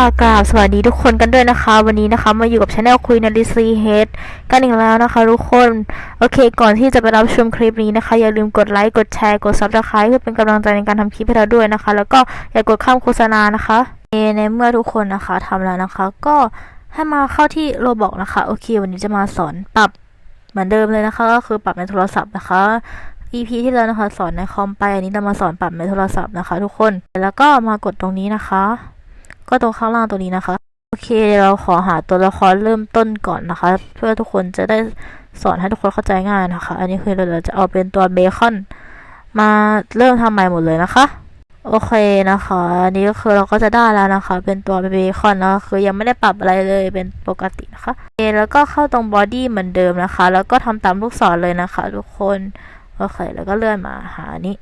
ค่ะกราบสวัสดีทุกคนกันด้วยนะคะ วันนี้นะคะมาอยู่กับช anel คุยนาดิซีเฮดกันอีกแล้วนะคะทุกคนโอเค ก่อนที่จะไปรับชมคลิปนี้นะคะ อย่าลืมกดไลค์กดแชร์กดซับสไครต์เพื่อเป็นกำลังใจในการทำคลิปให้เราด้วยนะคะ แล้วก็อย่ากดข้ามโฆษณานะคะในเมื่อทุกคนนะคะทำแล้วนะคะ ก็ให้มาเข้าที่โรบอกนะคะโอเค วันนี้จะมาสอนปรับเหมือนเดิมเลยนะคะ ก็คือปรับในโทรศัพท์นะคะ EP ที่แล้วนะคะสอนในคอมไปอันนี้เรามาสอนปรับในโทรศัพท์นะคะ ทุกคนแล้วก็มากดตรงนี้นะคะ ก็ตรงข้างล่างตัวนี้นะคะ โอเคเราขอหาตัวละครเริ่มต้นก่อนนะคะ เพื่อทุกคนจะได้สอนให้ทุกคนเข้าใจง่ายนะคะ อันนี้คือเราจะเอาเป็นตัวเบคอนมาเริ่มทำใหม่หมดเลยนะคะโอเคนะคะ อันนี้ก็คือเราก็จะได้แล้วนะคะ เป็นตัวเบคอนนะคะคือยังไม่ได้ปรับอะไรเลย เป็นปกตินะคะโอเคแล้วก็เข้าตรงบอดี้เหมือนเดิมนะคะ แล้วก็ทำตามลูกศรเลยนะคะ ทุกคน โอเค แล้วก็เลื่อนมาหานี้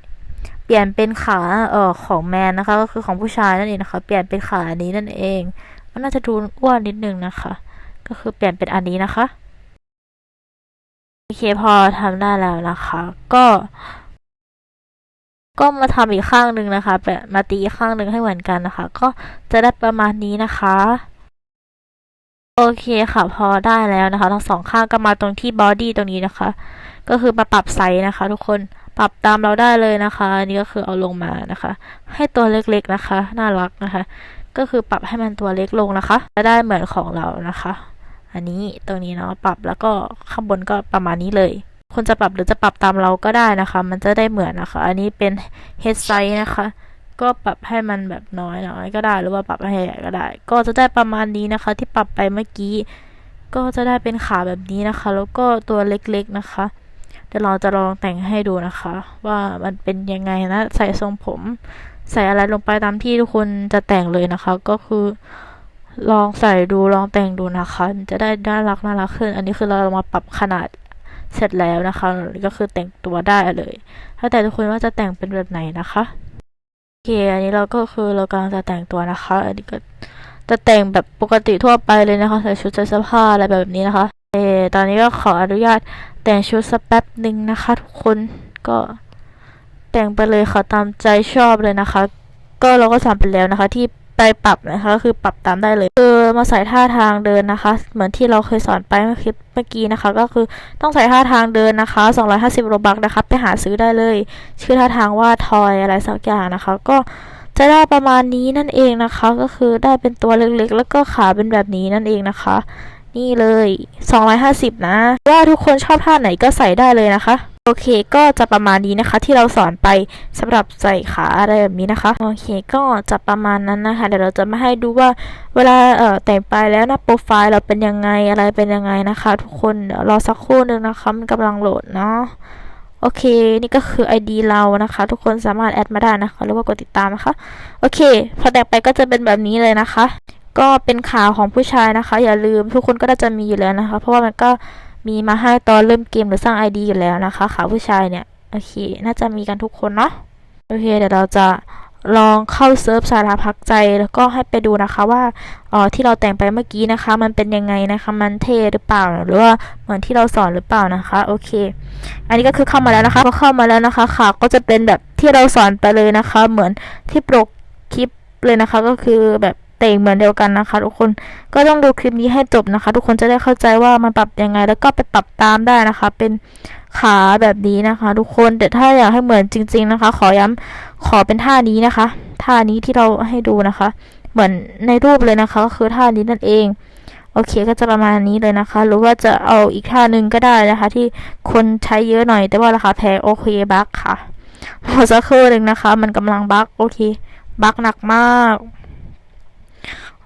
เปลี่ยนเป็นขาเอ่อของแมนนะคะ ก็คือของผู้ชายนั่นเองนะคะ เปลี่ยนเป็นขาอันนี้นั่นเอง มันน่าจะดูอ้วนนิดนึงนะคะ ก็คือเปลี่ยนเป็นอันนี้นะคะโอเคพอทำได้แล้วนะคะ ก็ ก็มาทำอีกข้างหนึ่งนะคะแบบมาตีอีกข้างหนึ่งให้เหมือนกันนะคะ ก็จะได้ประมาณนี้นะคะโอเคค่ะพอได้แล้วนะคะ ทั้งสองข้างก็มาตรงที่บอดี้ตรงนี้นะคะ ก็คือมาปรับไซส์นะคะ ทุกคน ปรับตามเราได้เลยนะคะ อันนี้ก็คือเอาลงมานะคะ ให้ตัวเล็กๆนะคะ น่ารักนะคะ ก็คือปรับให้มันตัวเล็กลงนะคะจะได้เหมือนของเรานะคะ อันนี้ตรงนี้เนาะปรับแล้วก็ข้างบนก็ประมาณนี้เลยคนจะปรับหรือจะปรับตามเราก็ได้นะคะ มันจะได้เหมือนนะคะ อันนี้เป็น head size นะคะ ก็ปรับให้มันแบบน้อยน้อยก็ได้หรือว่าปรับให้ใหญ่ก็ได้ ก็จะได้ประมาณนี้นะคะ ที่ปรับไปเมื่อกี้ ก็จะได้เป็นขาแบบนี้นะคะ แล้วก็ตัวเล็กๆนะคะ ดี๋ยวเราจะลองแต่งให้ดูนะคะ ว่ามันเป็นยังไงนะ ใส่ทรงผม ใส่อะไรลงไปตามที่ทุกคนจะแต่งเลยนะคะ ก็คือลองใส่ดูลองแต่งดูนะคะมันจะได้น่ารักน่ารักขึ้น อันนี้คือเรามาปรับขนาดเสร็จแล้วนะคะ ก็คือแต่งตัวได้เลย ถ้าแต่ทุกคนว่าจะแต่งเป็นแบบไหนนะคะโอเคอันนี้เราก็คือเรากำลังจะแต่งตัวนะคะ อันนี้ก็จะแต่งแบบปกติทั่วไปเลยนะคะใส่ชุดใส่เสื้อผ้าอะไรแบบนี้นะคะเออตอนนี้ก็ขออนุญาต แต่งชุดสักแป๊บหนึ่งนะคะ ทุกคนก็แต่งไปเลยค่ะตามใจชอบเลยนะคะ ก็เราก็สอนไปแล้วนะคะ ที่ไปปรับนะคะก็คือปรับตามได้เลยคือมาใส่ท่าทางเดินนะคะ เหมือนที่เราเคยสอนไปเมื่อคลิปเมื่อกี้นะคะ ก็คือต้องใส่ท่าทางเดินนะคะ 250โรบักนะคะ ไปหาซื้อได้เลย ชื่อท่าทางว่าทอยอะไรสักอย่างนะคะ ก็จะได้ประมาณนี้นั่นเองนะคะ ก็คือได้เป็นตัวเล็กๆ แล้วก็ขาเป็นแบบนี้นั่นเองนะคะ นี่เลย 250 นะ ว่าทุกคนชอบท่าไหนก็ใส่ได้เลยนะคะ โอเคก็จะประมาณนี้นะคะ ที่เราสอนไปสำหรับใส่ขาอะไรแบบนี้นะคะ โอเคก็จะประมาณนั้นนะคะ เดี๋ยวเราจะมาให้ดูว่าเวลาเอ่อแต่งไปแล้วหน้าโปรไฟล์เราเป็นยังไงอะไรเป็นยังไงนะคะ ทุกคนเดี๋ยวรอสักครู่หนึ่งนะคะมันกำลังโหลดเนาะโอเค นี่ก็คือ ID เรานะคะ ทุกคนสามารถแอดมาได้นะคะหรือว่ากดติดตามนะคะ โอเค พอแต่งไปก็จะเป็นแบบนี้เลยนะคะ ก็เป็นขาของผู้ชายนะคะ อย่าลืมทุกคนก็น่าจะมีอยู่แล้วนะคะ เพราะว่ามันก็มีมาให้ตอนเริ่มเกมหรือสร้าง ID อยู่แล้วนะคะ ขาผู้ชายเนี่ยโอเค น่าจะมีกันทุกคนเนาะโอเคเดี๋ยวเราจะลองเข้าเซิร์ฟสาราพักใจแล้วก็ให้ไปดูนะคะว่าอ๋อที่เราแต่งไปเมื่อกี้นะคะ มันเป็นยังไงนะคะ มันเท่หรือเปล่าหรือว่าเหมือนที่เราสอนหรือเปล่านะคะ โอเค อันนี้ก็คือเข้ามาแล้วนะคะพอเข้ามาแล้วนะคะขาก็จะเป็นแบบที่เราสอนไปเลยนะคะ เหมือนที่ปกคลิปเลยนะคะ ก็คือแบบ แต่งเหมือนเดียวกันนะคะ ทุกคนก็ต้องดูคลิปนี้ให้จบนะคะ ทุกคนจะได้เข้าใจว่ามันปรับยังไง แล้วก็ไปปรับตามได้นะคะ เป็นขาแบบนี้นะคะ ทุกคนแต่ถ้าอยากให้เหมือนจริง ๆนะคะ ขอย้ำขอเป็นท่านี้นะคะ ท่านี้ที่เราให้ดูนะคะ เหมือนในรูปเลยนะคะ ก็คือท่านี้นั่นเองโอเคก็จะประมาณนี้เลยนะคะ หรือว่าจะเอาอีกท่าหนึ่งก็ได้นะคะ ที่คนใช้เยอะหน่อย แต่ว่าราคาแพงโอเคบักค่ะพอสักครู่หนึ่งนะคะ มันกำลังบักโอเค บักหนักมาก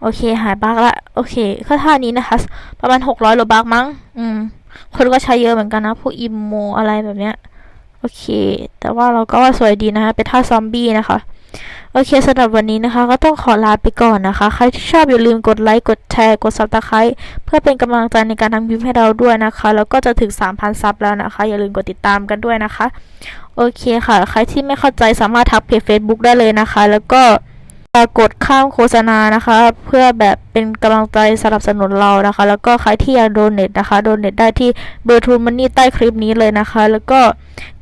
โอเค หายบักละ โอเคก็ท่านี้นะคะ ประมาณหกร้อยโลบักมั้ง อืม คนก็ใช้เยอะเหมือนกันนะ พวกอิมโมอะไรแบบเนี้ย โอเค แต่ว่าเราก็ว่าสวยดีนะคะ เป็นท่าซอมบี้นะคะ โอเคสำหรับวันนี้นะคะ ก็ต้องขอลาไปก่อนนะคะ ใครที่ชอบอย่าลืมกดไลค์ กดแชร์ กดซับสไครต์เพื่อเป็นกำลังใจในการทำคลิปให้เราด้วยนะคะ แล้วก็จะถึง 3,000 ซับแล้วนะคะ อย่าลืมกดติดตามกันด้วยนะคะ โอเคค่ะ ใครที่ไม่เข้าใจสามารถทักเพจ Facebook ได้เลยนะคะ แล้วก็ กฏข้ามโฆษณานะคะ เพื่อแบบเป็นกำลังใจสนับสนุนเรานะคะ แล้วก็ใครที่อยากโดเนทนะคะโดเนทได้ที่เบอร์ทูมันนี่ใต้คลิปนี้เลยนะคะ แล้วก็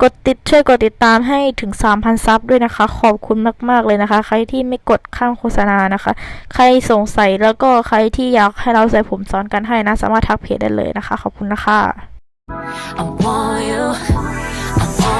กดติดช่วยกดติดตามให้ถึง 3,000 ซับด้วยนะคะ ขอบคุณมาก ๆ เลยนะคะ ใครที่ไม่กดข้ามโฆษณานะคะ ใครสงสัยแล้วก็ใครที่อยากให้เราใส่ผมสอนกันให้นะ สามารถทักเพจได้เลยนะคะ ขอบคุณนะคะ I want you